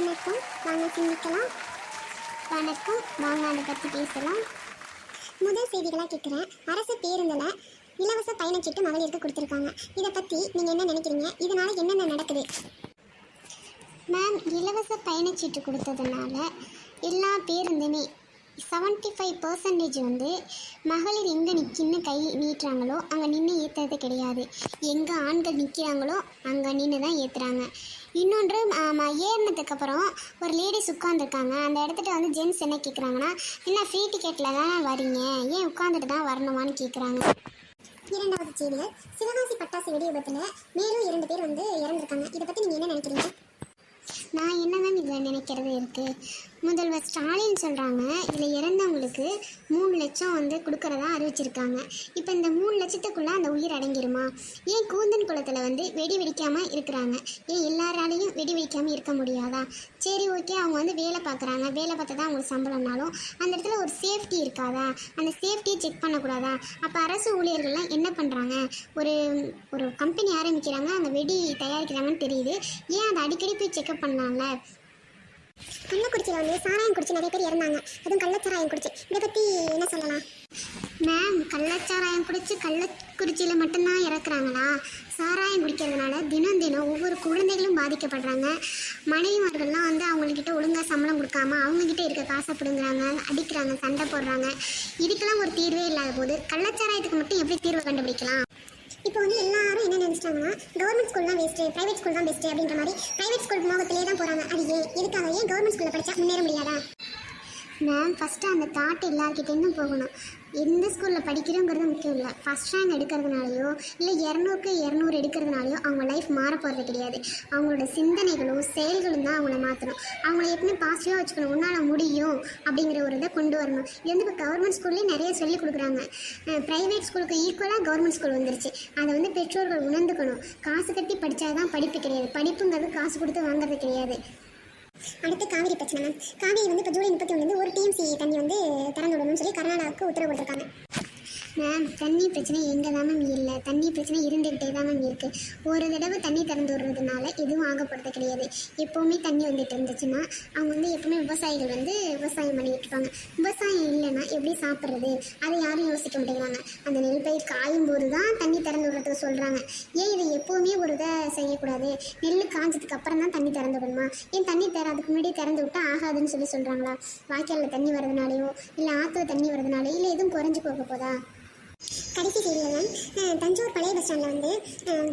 வணக்கம் வாங்க சிந்திக்கலாம். வணக்கம். வாங்க அதை பற்றி பேசலாம். முதல் செய்திகளாக கேட்குறேன் அரசு பேருந்தில் இலவச பயணச்சீட்டு மகளிருக்கு கொடுத்துருக்காங்க. இதை பற்றி நீங்கள் என்ன நினைக்கிறீங்க? இதனால் என்னென்ன நடக்குது? மேம் இலவச பயணச்சீட்டு கொடுத்ததுனால எல்லா பேருந்துமே செவன்ட்டி ஃபைவ் பர்சன்டேஜ் வந்து மகளிர் எங்கே நிற்கின்னு கை நீட்டுறாங்களோ அங்கே நின்று ஏற்றுறது கிடையாது. எங்கே ஆண்கள் நிற்கிறாங்களோ அங்கே நின்று தான் ஏற்றுறாங்க இன்னொன்று ஏறினதுக்கப்புறம் ஒரு லேடிஸ் உட்காந்துருக்காங்க அந்த இடத்துல வந்து ஜென்ஸ் என்ன கேட்குறாங்கன்னா என்ன ஃப்ரீ டிக்கெட்டில் தானே வரீங்க ஏன் உட்காந்துட்டு தான் வரணுமான்னு கேட்குறாங்க இரண்டாவது செய்திகள் சிவகாசி பட்டாசு வெடி விபத்தில் மேலும் இரண்டு பேர் வந்து இறந்துருக்காங்க. இதை பற்றி நீங்கள் என்ன நினைக்கிறீங்க? நான் என்ன மேம் இதில் நினைக்கிறது இருக்குது முதல்வர் ஸ்டாலின் சொல்கிறாங்க இதில் இறந்தவங்களுக்கு மூணு லட்சம் வந்து கொடுக்குறதா அறிவிச்சிருக்காங்க. இப்போ இந்த மூணு லட்சத்துக்குள்ளே அந்த உயிர் அடங்கிருமா? ஏன் கூந்தன் குளத்தில் வந்து வெடி வெடிக்காமல் இருக்கிறாங்க? ஏன் எல்லாராலையும் வெடி வெடிக்காமல் இருக்க முடியாதா? சரி ஓகே அவங்க வந்து வேலை பார்க்குறாங்க. வேலை பார்த்தா தான் அவங்களுக்கு சம்பளம்னாலும் அந்த இடத்துல ஒரு சேஃப்டி இருக்காதா? அந்த சேஃப்டியை செக் பண்ணக்கூடாதா? அப்போ அரசு ஊழியர்கள்லாம் என்ன பண்ணுறாங்க ஒரு ஒரு கம்பெனி ஆரம்பிக்கிறாங்க அந்த வெடி தயாரிக்கிறாங்கன்னு தெரியுது. ஏன் அதை அடிக்கடி போய் செக்அப் பண்ணலாம்ல கள்ளக்குறிச்சியில் வந்து சாராயம் குடிச்சு நிறைய பேர் இறந்தாங்க. அதுவும் கள்ளச்சாராயம் குடிச்சு. இதை பற்றி என்ன சொல்லலாம்? மேம் கள்ளச்சாராயம் குடிச்சு கள்ளக்குறிச்சியில் மட்டும்தான் இறக்குறாங்களா? சாராயம் குடிக்கிறதுனால தினம் தினம் ஒவ்வொரு குழந்தைகளும் பாதிக்கப்படுறாங்க. மனைவிமார்கள்லாம் வந்து அவங்கக்கிட்ட ஒழுங்காக சம்பளம் கொடுக்காம அவங்கக்கிட்ட இருக்க காசை பிடுங்குறாங்க அடிக்கிறாங்க சண்டை போடுறாங்க. இதுக்கெல்லாம் ஒரு தீர்வே இல்லாத போது கள்ளச்சாராயத்துக்கு மட்டும் எப்படி தீர்வு கண்டுபிடிக்கலாம்? இப்போ வந்து எல்லாரும் என்ன நினைச்சிட்டாங்கன்னா கவர்மெண்ட் ஸ்கூல் தான் பெஸ்ட்டு பிரைவேட் ஸ்கூல் தான் பெஸ்ட்டு அப்படின்ற மாதிரி பிரைவேட் ஸ்கூல் மோகத்திலே தான் போகிறாங்க அது ஏன்? எதுக்காக? ஏன் கவர்மெண்ட் ஸ்கூலில் படித்தா முன்னேற முடியாதா? மேம் ஃபஸ்ட்டு அந்த தாட் எல்லார்கிட்டேருந்தும் போகணும். எந்த ஸ்கூலில் படிக்கிறோங்கிறது முக்கியம் இல்லை. ஃபஸ்ட் ரேங்க் எடுக்கிறதுனாலையோ இல்லை இரநூறுக்கு இரநூறு எடுக்கிறதுனாலையோ அவங்க லைஃப் மாற போகிறது கிடையாது. அவங்களோட சிந்தனைகளும் செயல்களும் தான் அவங்கள மாற்றணும் அவங்கள எப்பவுமே பாசிட்டிவாக வச்சுக்கணும். உன்னால் முடியும் அப்படிங்கிற ஒரு இதை கொண்டு வரணும். இது வந்து இப்போ கவர்மெண்ட் ஸ்கூல்லேயே நிறைய சொல்லிக் கொடுக்குறாங்க. ப்ரைவேட் ஸ்கூலுக்கு ஈக்குவலாக கவர்மெண்ட் ஸ்கூல் வந்துருச்சு. அதை வந்து பெற்றோர்கள் உணர்ந்துக்கணும். காசு கட்டி படித்தாதான் படிப்பு கிடையாது. படிப்புங்கிறது காசு கொடுத்து வாங்குறது கிடையாது. அடுத்து காவிரி பிரச்சனை மேம் காவிரி வந்து இப்போ ஜூலை முப்பத்தி ஒன்றுலேருந்து ஒரு டிஎம்சி தண்ணி வந்து திறந்து விடணும்னு சொல்லி கர்நாடகாவுக்கு உத்தரவு கொடுத்துருக்காங்க மேம் தண்ணி பிரச்சனை எங்கே தான் மேம் இல்லை? தண்ணி பிரச்சனை இருந்துக்கிட்டே தான் மேம் இருக்குது ஒரு தடவை தண்ணி திறந்து விடுறதுனால எதுவும் ஆகப்படுறது கிடையாது. எப்போவுமே தண்ணி வந்துட்டு இருந்துச்சுன்னா அவங்க வந்து எப்போவுமே விவசாயிகள் வந்து விவசாயம் பண்ணிக்கிட்டு இருப்பாங்க. விவசாயம் இல்லைன்னா எப்படி சாப்பிட்றது? அதை யாரும் யோசிக்க மாட்டேங்கிறாங்க. அந்த நெல் பயிர் காயும் போது தான் தண்ணி திறந்து விடுறதுக்கு சொல்கிறாங்க ஏன் இதை எப்போவுமே ஒரு இதை செய்யக்கூடாது? நெல் காஞ்சதுக்கு அப்புறம் தான் தண்ணி திறந்து விடணுமா? ஏன் தண்ணி தர அதுக்கு முன்னாடி திறந்து விட்டால் ஆகாதுன்னு சொல்லி சொல்கிறாங்களா வாய்க்காலில் தண்ணி வரதுனாலையோ இல்லை ஆற்றுல தண்ணி வரதுனாலையோ இல்லை எதுவும் குறைஞ்சி போக போதா? கடைசி செய்தியில் மேம் தஞ்சாவூர் பழைய பஸ் ஸ்டாண்டில் வந்து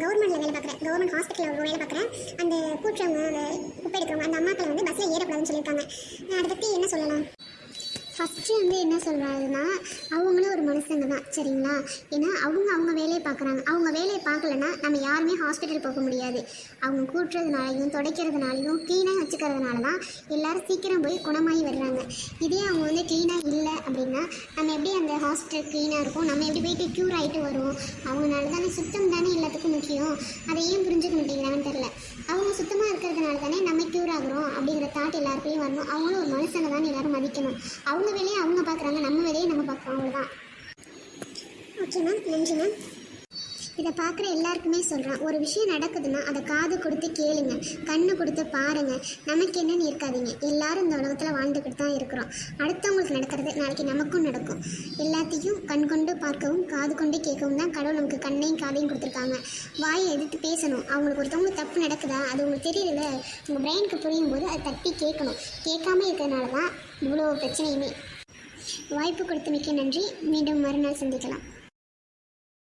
கவர்மெண்ட்டில் வேலை பார்க்குறேன் கவர்மெண்ட் ஹாஸ்பிட்டலில் ஒரு வேலை பார்க்குறேன் அந்த கூட்டுறவங்க அந்த குப்பை எடுக்கிறவங்க அந்த அம்மாக்களை வந்து பஸ்ஸில் ஏறக்கூடாதுன்னு சொல்லியிருக்காங்க. அதை பற்றி என்ன சொல்லலாம்? ஃபஸ்ட்டு வந்து என்ன சொல்கிறாருன்னா அவங்களும் ஒரு மனுஷங்க தான் சரிங்களா? ஏன்னா அவங்க அவங்க வேலையை பார்க்குறாங்க. அவங்க வேலையை பார்க்கலன்னா நம்ம யாருமே ஹாஸ்பிட்டல் போக முடியாது. அவங்க கூட்டுறதுனாலையும் துடைக்கிறதுனாலையும் க்ளீனாக வச்சுக்கிறதுனால தான் எல்லாரும் சீக்கிரம் போய் குணமாகி வர்றாங்க. இதே அவங்க வந்து க்ளீனாக இல்லை அப்படின்னா நம்ம எப்படி அந்த ஹாஸ்பிட்டல் க்ளீனாக இருக்கும்? நம்ம எப்படி போயிட்டு க்யூர் ஆகிட்டு வருவோம்? அவங்களால தானே சுத்தம் தானே எல்லாத்துக்கும் முக்கியம். அதை ஏன் புரிஞ்சுக்க மாட்டேங்கிறாங்கன்னு தெரில அவங்க சுத்தமாக இருக்கிறதுனால தானே நம்ம க்யூர் ஆகிறோம்? அப்படிங்கிற தாட் எல்லாருக்குள்ளேயும் வரணும். அவங்களும் ஒரு மனுஷங்க தான் எல்லாரும் மதிக்கணும். அவங்க வேலையை அவங்க பார்க்குறாங்க. நம்ம வேலையை நம்ம பார்க்குறோம். அவ்வளோதான் ஓகே மேம் நன்றி மேம் இதை பார்க்குற எல்லாருக்குமே சொல்கிறேன் ஒரு விஷயம் நடக்குதுன்னா அதை காது கொடுத்து கேளுங்க கண்ணு கொடுத்து பாருங்க நமக்கு என்னன்னு இருக்காதீங்க. எல்லாரும் இந்த உலகத்தில் வாழ்ந்துக்கிட்டு தான் இருக்கிறோம். அடுத்தவங்களுக்கு நடக்கிறது நாளைக்கு நமக்கும் நடக்கும். எல்லாத்தையும் கண் கொண்டு பார்க்கவும் காது கொண்டு கேட்கவும் தான் கடவுள் நமக்கு கண்ணையும் காதையும் கொடுத்துருக்காங்க. வாயை எதிர்த்து பேசணும். அவங்களுக்கு ஒருத்தவங்களுக்கு தப்பு நடக்குதா? அது உங்களுக்கு தெரியல உங்கள் பிரெயினுக்கு புரியும் போது அதை தட்டி கேட்கணும். கேட்காம இருக்கிறதுனால தான் இவ்வளோ பிரச்சனையுமே. வாய்ப்பு கொடுத்தமைக்கு நன்றி. மீண்டும் மறுநாள் சந்திக்கலாம்.